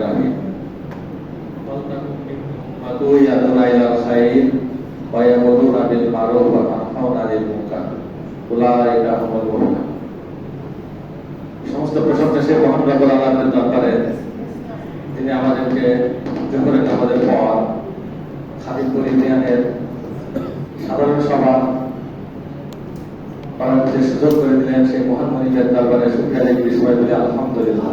العالمين وتويتنا إلى الخير ويأمرون بالمعروف وينهون عن المنكر أولئك هم المفلحون সমস্ত প্রশংসা সে মহান রব্বুল আলামিনের দরবারে তিনি আমাদেরকে জোহরের নামাজের পর খাদিমপুর ইউনিয়নের সাধারণ সভা করার যে সুযোগ করে দিলেন, সেই মহান মনিকের দরবারে সুখ্যাতিক বিস্ময় বলে আলহামদুলিল্লাহ।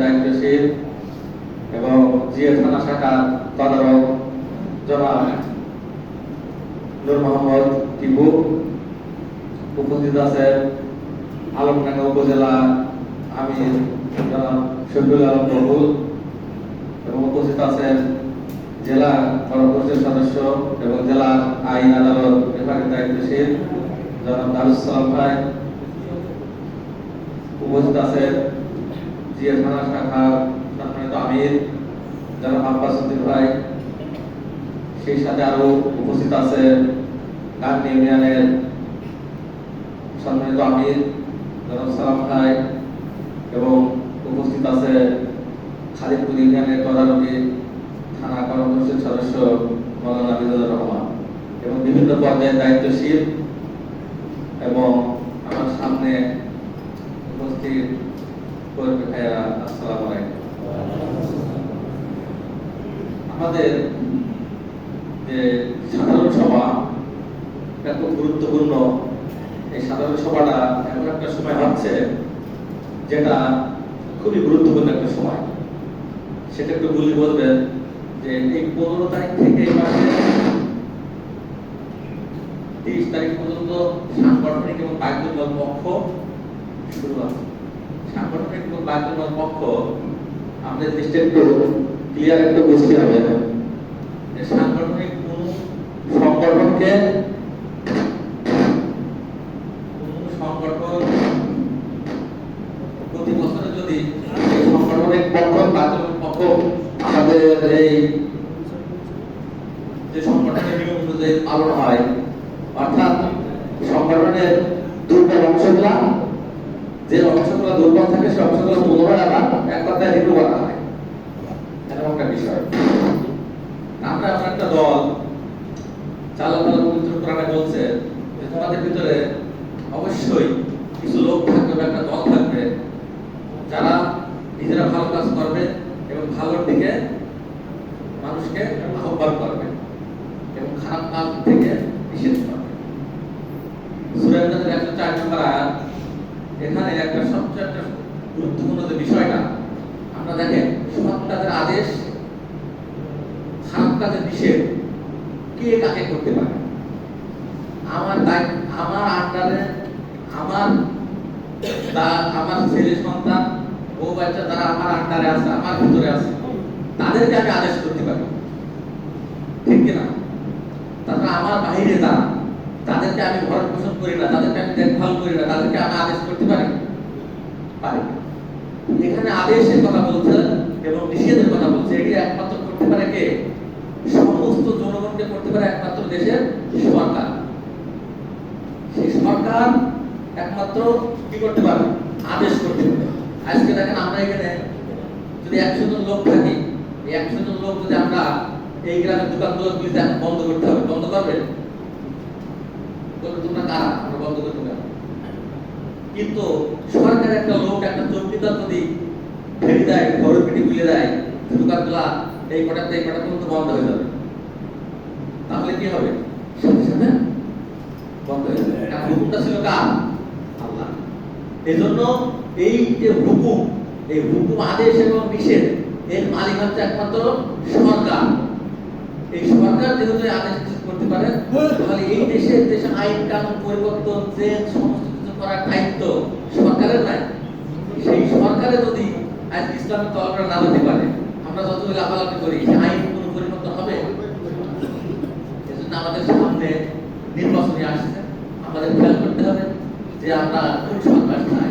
দায়িত্বশীল এবং জিএ থানা শাখার তদারক জনাব নূর মোহাম্মদ টিপু। উপস্থিত আছেন আলমডাঙ্গা উপজেলা জনাব শফিউল আলম বকুল এবং উপস্থিত আছেন জেলা কর্মপরিষদ সদস্য এবং জেলা আইন আদালত বিভাগের দায়িত্বশীল জনাব দারুসালাম ভাই। উপস্থিত আছেন জিয়া থানা শাখা সম্মানিত আমির জনাব আব্বাস ভাই, সেই সাথে আরও উপস্থিত আছেন গান্ধী ইউনিয়নের সম্মানিত আমির, জনাব সালাম ভাই, এবং উপস্থিত আছে খালিদপুর ইউনিয়নের তদারকি থানা কর্মপরিষদ সদস্য মৌলানা বিজুর রহমান এবং বিভিন্ন পর্যায়ে দায়িত্বশীল এবং আমার সামনে উপস্থিত আমাদের যে সাধারণ সভা এটা গুরুত্বপূর্ণ, এই সাধারণ সভাটা এমন একটা সময় হচ্ছে যেটা খুবই গুরুত্বপূর্ণ একটা সময়। সেটা একটু বলি বলবেন যে এই পনেরো তারিখ থেকে এই তিরিশ তারিখ পর্যন্ত সাংগঠনিক এবং বাধ্যতামূলক পক্ষ শুরু আছে সাংগঠনিক এবং পক্ষ আমাদের লিস্টে একটু ক্লিয়ার একটু বুঝতে হবে যে সাংগঠনিক কোন সংগঠনকে প্রতি বছরে যদি সংগঠনিক পক্ষ আমাদের এই যে সংগঠনের হয়, অর্থাৎ সংগঠনের দুর্বল অংশগুলা যে অংশগুলো দুর্বল থাকে, সে অংশগুলো পুনরায় আবার এক কথায় রিভিউ করা হয়। এরকম একটা বিষয়। আমরা একটা দল বলছে যে তোমাদের ভিতরে অবশ্যই কিছু লোক থাকবে বা একটা দল থাকবে, যারা নিজেরা ভালো কাজ করবে এবং ভালোর দিকে মানুষকে আহ্বান করবে এবং খারাপ কাজ থেকে নিষেধ করবে। সুরেন্দ্রের একশো চার এখানে একটা সবচেয়ে গুরুত্বপূর্ণ বিষয়টা দেখেন কাজের আদেশ কাজের কে কাকে করতে পারে? আমার আমার আমার আমার ছেলে সন্তান, বউ বাচ্চা যারা আমার আন্ডারে আছে, আমার ভিতরে আছে, তাদেরকে আমি আদেশ করতে পারি। ঠিক কিনা? তারপর আমার বাইরে যারা তাদেরকে আমি ভরণ পোষণ করি না, তাদেরকে আমি দেখভাল করি না, তাদেরকে আমি আদেশ করতে পারি পারি এখানে আদেশের কথা বলছে এবং নিষেধের কথা বলছে। এটি একমাত্র করতে পারে কে? সমস্ত জনগণকে করতে পারে একমাত্র দেশের সরকার। সেই সরকার একমাত্র কি করতে পারবে? আদেশ করতে পারে আজকে দেখেন আমরা এখানে যদি একশো জন লোক থাকি একশো জন লোক যদি আমরা এই গ্রামের দোকানগুলো বন্ধ করতে হবে, বন্ধ করবে? তোমরা কারা আমরা বন্ধ করতে পারব কিন্তু সরকার একটা লোক, একটা যদি ফেরি দেয় দেয় দোকানগুলা এই কটাতে এই কটা বন্ধ হয়ে যাবে। তাহলে কি হবে? সাথে সাথে বন্ধ হয়ে যাবে। হুকুমটা ছিল কার? আল্লাহ। এই জন্য এই যে হুকুম, এই হুকুম, আদেশ এবং নিষেধ, এর মালিক হচ্ছে একমাত্র সরকার। সরকার যেহেতু আদেশ করতে পারে, তাহলে এই দেশের দেশে আইন কানুন পরিবর্তন চেঞ্জ সমস্ত কিছু করার দায়িত্ব সরকারের নাই। সেই সরকারে যদি আজ ইসলামিক দলরা না হতে পারে, আমরা যতগুলো লাফালাফি করি আইন কোনো পরিবর্তন হবে? কিন্তু আমাদের সামনে নির্বাচনী আসছে। আমাদের খেয়াল করতে হবে যে আমরা কোন সরকার চাই,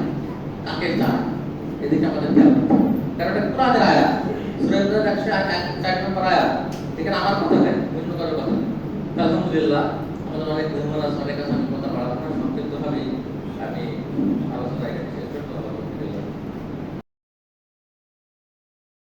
কাকে চাই, এদিকে আমাদের খেয়াল করতে হবে। কারণ এটা কোরআনের আয়াত। সুরেন্দ্রের একশো এক নম্বর আয়াত। এখানে আমার কথা নেই অন্য কারোর কথা আলহামদুলিল্লাহ, আমাদের অনেক মেহমান আছে অনেক আছে আমি কথা বাড়াবো না সংক্ষিপ্তভাবেই আমি আলোচনায় এখানে